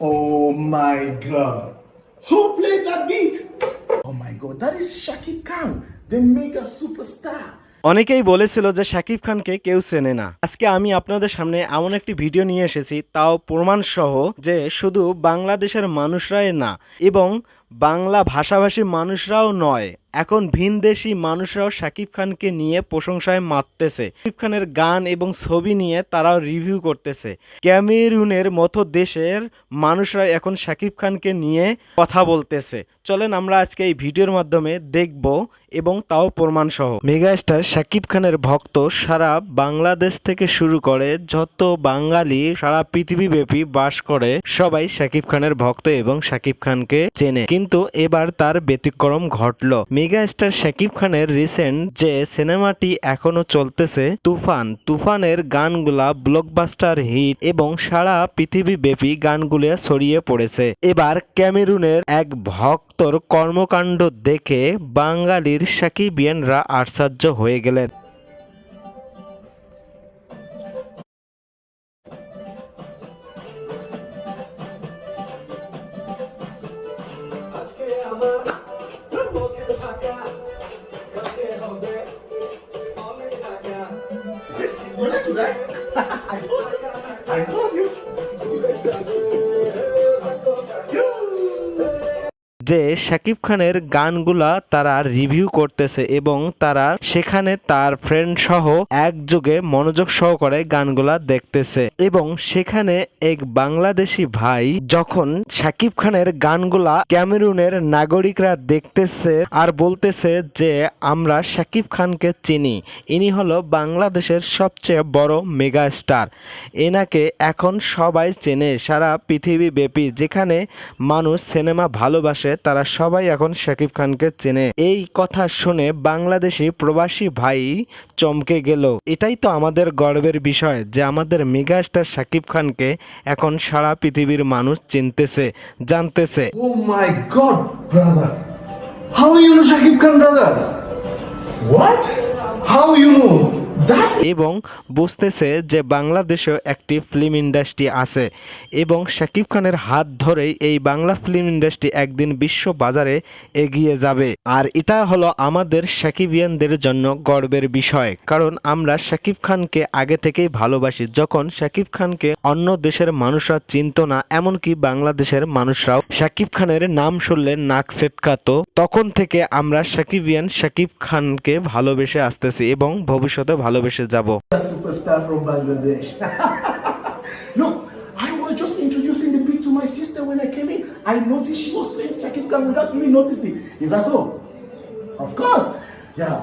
Oh my god. Who played that beat? Oh my god, that is Shakib Khan, the mega superstar. অনেকেই বলেছিল যে শাকিব খানকে কেউ চেনে না আজকে আমি আপনাদের সামনে এমন একটি ভিডিও নিয়ে এসেছি তাও প্রমাণ সহ যে শুধু বাংলাদেশের মানুষরাই না এবং বাংলা ভাষাভাষী মানুষরাও নয়, এখন ভিনদেশি মানুষরাও শাকিব খানকে নিয়ে প্রশংসায় মাততেছে। শাকিব খানের গান এবং ছবি নিয়ে তারাও রিভিউ করতেছে। ক্যামেরুনের মতো দেশের মানুষরা এখন শাকিব খানকে নিয়ে কথা বলতেছে। চলেন আমরা আজকে এই ভিডিওর মাধ্যমে দেখব এবং তাও প্রমাণ সহ মেগাস্টার শাকিব খানের ভক্ত সারা বাংলাদেশ থেকে শুরু করে যত বাঙালি সারা পৃথিবীব্যাপী বাস করে, সবাই শাকিব খানের ভক্ত এবং শাকিব খানকে চেনে। কিন্তু এবার তার ব্যতিক্রম ঘটলো। মেগাস্টার শাকিব খানের রিসেন্ট যে সিনেমাটি এখনও চলতেছে, তুফান। তুফানের গানগুলা ব্লকবাস্টার হিট এবং সারা পৃথিবীব্যাপী গানগুলো ছড়িয়ে পড়েছে। এবার ক্যামেরুনের এক ভক্তর কর্মকাণ্ড দেখে বাঙালির সাকিবিয়ানরা আশ্চর্য হয়ে গেলেন। I told you. I told you. যে শাকিব খানের গানগুলা তারা রিভিউ করতেছে এবং তারা সেখানে তার ফ্রেন্ড সহ একযোগে মনোযোগ সহকারে গানগুলা দেখতেছে এবং সেখানে এক বাংলাদেশি ভাই যখন শাকিব খানের গানগুলা ক্যামেরুনের নাগরিকরা দেখতেছে আর বলতেছে যে, আমরা শাকিব খানকে চিনি। ইনি হলো বাংলাদেশের সবচেয়ে বড় মেগা স্টার এনাকে এখন সবাই চেনে। সারা পৃথিবী ব্যাপী যেখানে মানুষ সিনেমা ভালোবাসে তারা সবাই এখন শাকিব খানকে চেনে এই কথা শুনে বাংলাদেশি প্রবাসী ভাই চমকে গেল এটাই তো আমাদের গর্বের বিষয় যে আমাদের মেগা স্টার শাকিব খানকে এখন সারা পৃথিবীর মানুষ চিনতেছে জানতেছে Oh my god, brother. How you know Shakib Khan, brother? What? How you know? এবং বুঝতেছে যে বাংলাদেশেও একটি ফিল্ম ইন্ডাস্ট্রি আছে এবং শাকিব খানের হাত ধরেই এই বাংলা ফিল্ম ইন্ডাস্ট্রি একদিন বিশ্ব বাজারে এগিয়ে যাবে। আর এটা হলো আমাদের শাকিবিয়ানদের জন্য গর্বের বিষয়। কারণ আমরা শাকিব খানকে আগে থেকেই ভালোবাসি। যখন শাকিব খানকে অন্য দেশের মানুষরা চিনত না, এমনকি বাংলাদেশের মানুষরাও। শাকিব খানের নাম শুনলে নাক সেটকাতো তখন থেকে আমরা শাকিবিয়ান শাকিব খানকে ভালোবেসে আসতেছি এবং ভবিষ্যতে ভালোবেসে যাব a superstar from Bangladesh. Look, I was just introducing the beat to my sister when I came in. I noticed she was playing Shakib Khan without even noticing. Is that so? Of course. Yeah.